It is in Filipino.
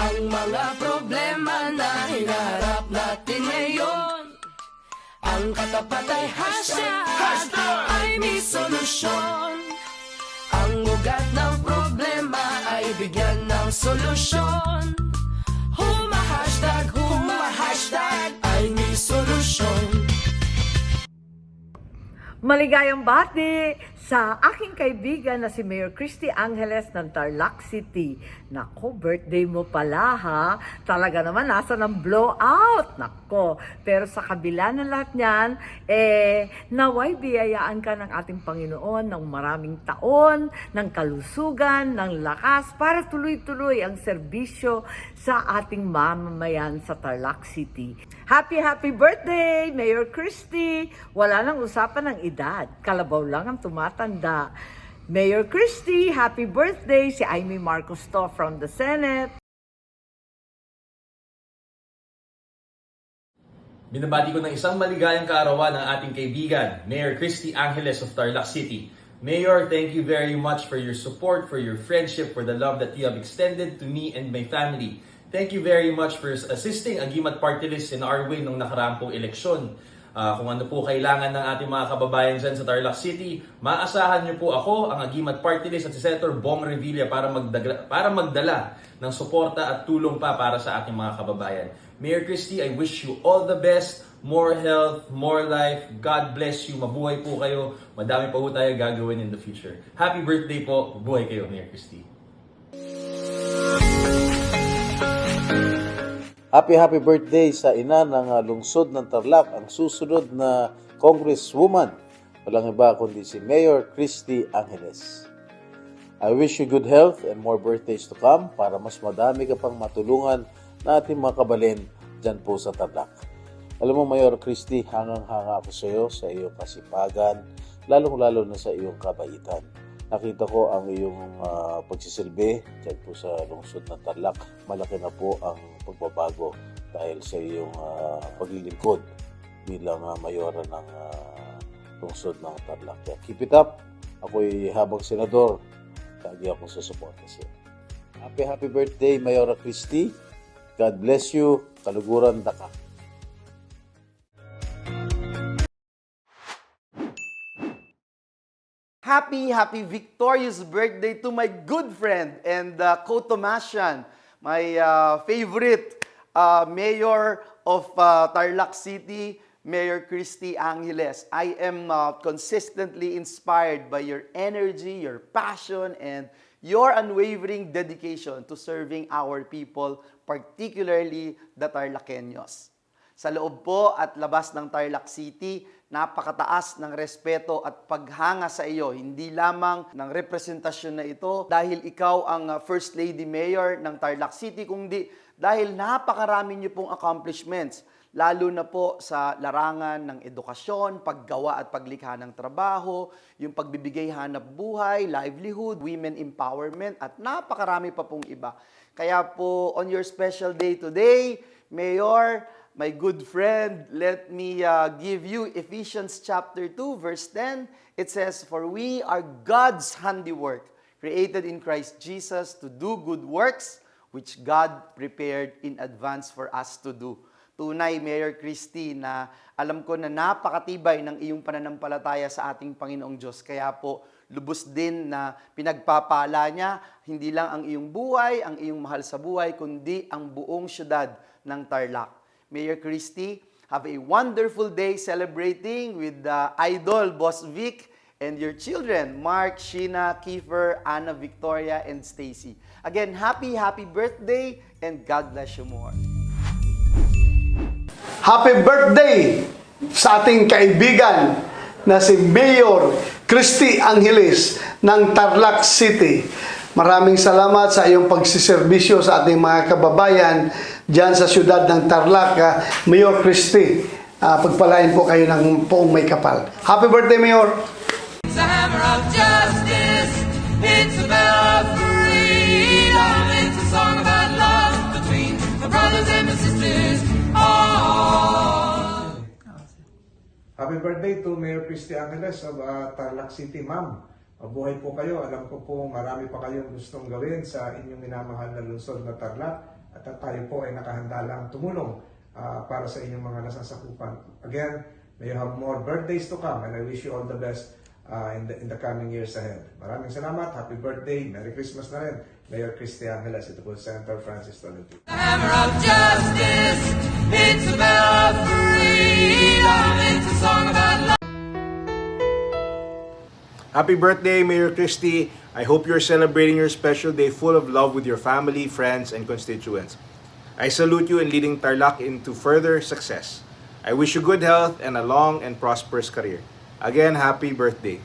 Ang mga problema na hinaharap natin ngayon Ang katapat ay hashtag, ay may solusyon. Ang ugat ng problema ay bigyan ng solusyon. Huma-hashtag, huma-hashtag ay may solusyon. Maligayang bati sa aking kaibigan na si Mayor Christy Angeles ng Tarlac City. Nako, birthday mo pala ha. Talaga naman nasa ng blowout. Nako. Pero sa kabila ng lahat niyan, eh, naway biyayaan ka ng ating Panginoon ng maraming taon, ng kalusugan, ng lakas, para tuloy-tuloy ang serbisyo sa ating mamamayan sa Tarlac City. Happy, happy birthday, Mayor Christy! Wala nang usapan ng edad. Kalabaw lang ang tumatanda. Mayor Christy, happy birthday! Si Amy Marcos to from the Senate. Binabati ko ng isang maligayang kaarawan ang ating kaibigan, Mayor Christy Angeles of Tarlac City. Mayor, thank you very much for your support, for your friendship, for the love that you have extended to me and my family. Thank you very much for assisting Agimat Party List in our way nung nakaraang eleksyon. Ah, kung ano po kailangan ng ating mga kababayan dyan sa Tarlac City, maasahan niyo po ako, ang Agimat Party List at si Senator Bong Revilla para, magdagla, para magdala ng suporta at tulong pa para sa ating mga kababayan. Mayor Christie, I wish you all the best, more health, more life, God bless you, mabuhay po kayo, madami pa po tayo gagawin in the future. Happy birthday po, mabuhay kayo, Mayor Christie. Happy happy birthday sa ina ng ah, lungsod ng Tarlac, ang susunod na congresswoman. Walang iba kundi si Mayor Christy Angeles. I wish you good health and more birthdays to come para mas madami ka pang matulungan na ating mga kabalin dyan po sa Tarlac. Alam mo, Mayor Christy, hangang-hanga ako sa iyo sa iyong kasipagan, lalong-lalo na sa iyong kabaitan. Nakita ko ang iyong ah, pagsisilbi dyan po sa lungsod ng Tarlac. Malaki na po ang pagbabago dahil sa iyong ah, paglilingkod bilang ah, mayora ng ah, lungsod ng Tarlac. Kaya keep it up. Ako'y habang senador, lagi ako sa support kasi. Happy happy birthday, Mayora Christie. God bless you. Kaluguran daka. Happy, happy victorious birthday to my good friend and uh, co-Tomasian, my uh, favorite uh, mayor of uh, Tarlac City, Mayor Christy Angeles. I am uh, consistently inspired by your energy, your passion, and your unwavering dedication to serving our people, particularly the Tarlaceños. Sa loob po at labas ng Tarlac City, napakataas ng respeto at paghanga sa iyo. Hindi lamang ng representasyon na ito dahil ikaw ang uh, First Lady Mayor ng Tarlac City, kundi dahil napakarami niyo pong accomplishments lalo na po sa larangan ng edukasyon, paggawa at paglikha ng trabaho, yung pagbibigay hanap buhay, livelihood, women empowerment, at napakarami pa pong iba. Kaya po, on your special day today, Mayor, my good friend, let me uh, give you Ephesians chapter 2, verse 10. It says, For we are God's handiwork, created in Christ Jesus to do good works, which God prepared in advance for us to do. Tunay, Mayor Christy, na alam ko na napakatibay ng iyong pananampalataya sa ating Panginoong Diyos. Kaya po, lubos din na pinagpapala niya, hindi lang ang iyong buhay, ang iyong mahal sa buhay, kundi ang buong syudad ng Tarlac. Mayor Christy, have a wonderful day celebrating with the idol, Boss Vic, and your children, Mark, Sheena, Kiefer, Anna, Victoria, and Stacy. Again, happy, happy birthday, and God bless you more. Happy birthday sa ating kaibigan na si Mayor Christy Angeles ng Tarlac City. Maraming salamat sa iyong pagsiservisyo sa ating mga kababayan dyan sa siyudad ng Tarlac. ah, Mayor Christy, ah, pagpalain po kayo ng poong may kapal. Happy birthday, Mayor! It's a hammer of justice. It's a bell of freedom. It's a song about love between my brothers and my sisters. Oh. Happy birthday to Mayor Christy Angeles of uh, Tarlac City, ma'am. Mabuhay po kayo. Alam ko po marami pa kayong gustong gawin sa inyong minamahal na lungsod na Tarlac. at tayo po ay nakahanda lang tumulong ah, para sa inyong mga nasasakupan. Again, may you have more birthdays to come and I wish you all the best uh, in, the, in the coming years ahead. Maraming salamat. Happy birthday. Merry Christmas na rin. Mayor Christy Angeles. Ito po Senator Francis Tolentino. Happy birthday, Mayor Christie. I hope you're celebrating your special day full of love with your family, friends, and constituents. I salute you in leading Tarlac into further success. I wish you good health and a long and prosperous career. Again, happy birthday.